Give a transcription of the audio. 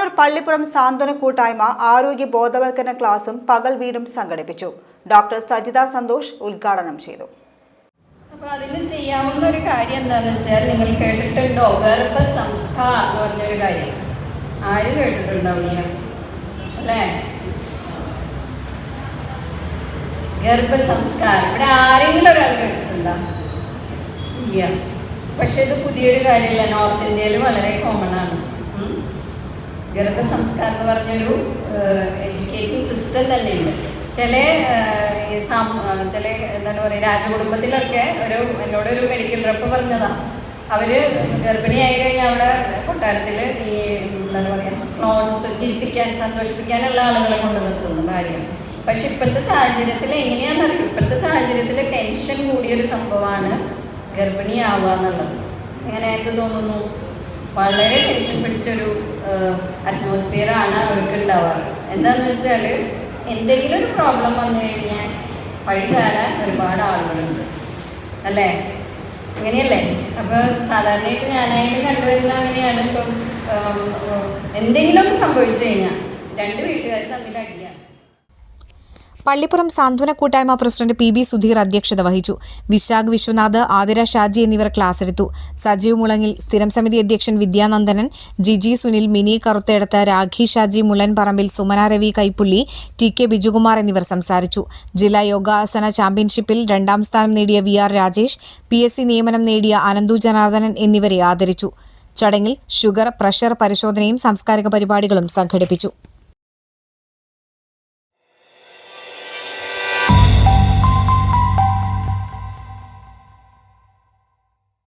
താനൂർ പള്ളിപ്പുറം സാന്ത്വന കൂട്ടായ്മ ആരോഗ്യ ബോധവൽക്കരണ ക്ലാസും പകൽ വീടും സംഘടിപ്പിച്ചു. ഡോക്ടർ സജിത സന്തോഷ് ഉദ്ഘാടനം ചെയ്തു. അപ്പോൾ അതിന് ചെയ്യാവുന്ന ഒരു കാര്യം എന്താണെന്ന് വെച്ചാൽ നിങ്ങൾ കേട്ടിട്ടുണ്ടോ? ഗർഭ സംസ്കാർ എന്ന് പറഞ്ഞൊരു കാര്യം. ആരും കേട്ടിട്ടുണ്ടാവില്ല. അല്ലേ? ഗർഭ സംസ്കാരം. ഇവിടെ ആരെങ്കിലും ഒരാൾ കേട്ടിട്ടുണ്ടോ? ഇല്ല. പക്ഷെ ഇത് പുതിയൊരു കാര്യമല്ല. നോർത്ത് ഇന്ത്യയിൽ വളരെ കോമൺ ആണ്. ഗർഭ സംസ്കാരം എന്ന് പറഞ്ഞൊരു എഡ്യൂക്കേറ്റിംഗ് സിസ്റ്റം തന്നെയുണ്ട്. ചില ചില എന്താണ് പറയുക രാജകുടുംബത്തിലൊക്കെ ഒരു എന്നോട് ഒരു മെഡിക്കൽ റെപ്പ് പറഞ്ഞതാണ് അവർ ഗർഭിണിയായി കഴിഞ്ഞാൽ അവിടെ കൊട്ടാരത്തിൽ ഈ എന്താണ് പറയുക ക്ലോൺസ് ചിരിപ്പിക്കാൻ സന്തോഷിപ്പിക്കാനുള്ള ആളുകളെ കൊണ്ട് നിർത്തുന്നു ഭാര്യ പക്ഷെ ഇപ്പോഴത്തെ സാഹചര്യത്തിൽ എങ്ങനെയാണെന്ന് അറിയും? ഇപ്പോഴത്തെ സാഹചര്യത്തിൽ ടെൻഷൻ കൂടിയൊരു സംഭവമാണ് ഗർഭിണിയാവുക എന്നുള്ളത്. എങ്ങനെ എനിക്ക് തോന്നുന്നു? വളരെ ടെൻഷൻ പിടിച്ചൊരു അറ്റ്മോസ്ഫിയറാണ് അവർക്ക് ഉണ്ടാവാറ് എന്താന്ന് വെച്ചാൽ എന്തെങ്കിലും ഒരു പ്രോബ്ലം വന്നു കഴിഞ്ഞാൽ വഴി ചാരാൻ ഒരുപാട് ആളുകളുണ്ട്. അല്ലേ? അങ്ങനെയല്ലേ അപ്പോൾ സാധാരണയായിട്ട് ഞാനായാലും കണ്ടുവരുന്ന അങ്ങനെയാണ്. ഇപ്പം എന്തെങ്കിലും സംഭവിച്ചു കഴിഞ്ഞാൽ രണ്ട് വീട്ടുകാർ തമ്മിൽ അടിയാണ്. പള്ളിപ്പുറം സാന്ത്വന കൂട്ടായ്മ പ്രസിഡന്റ് പി ബി സുധീർ അധ്യക്ഷത വഹിച്ചു. വിശാഖ് വിശ്വനാഥ് ആതിര ഷാജി എന്നിവർ ക്ലാസ് എടുത്തു. സജീവ് മുളങ്ങിൽ സ്ഥിരം സമിതി അധ്യക്ഷൻ വിദ്യാനന്ദനൻ ജിജി സുനിൽ മിനി കറുത്തേടത്ത് രാഖി ഷാജി മുളൻ പറമ്പിൽ സുമന രവി കൈപ്പുള്ളി ടി കെ ബിജുകുമാർ എന്നിവർ സംസാരിച്ചു. ജില്ലാ യോഗാസന ചാമ്പ്യൻഷിപ്പിൽ രണ്ടാം സ്ഥാനം നേടിയ V R Rajesh P S C നിയമനം നേടിയ അനന്തു ജനാർദ്ദനൻ എന്നിവരെ ആദരിച്ചു. ചടങ്ങിൽ ഷുഗർ പ്രഷർ പരിശോധനയും സാംസ്കാരിക പരിപാടികളും സംഘടിപ്പിച്ചു.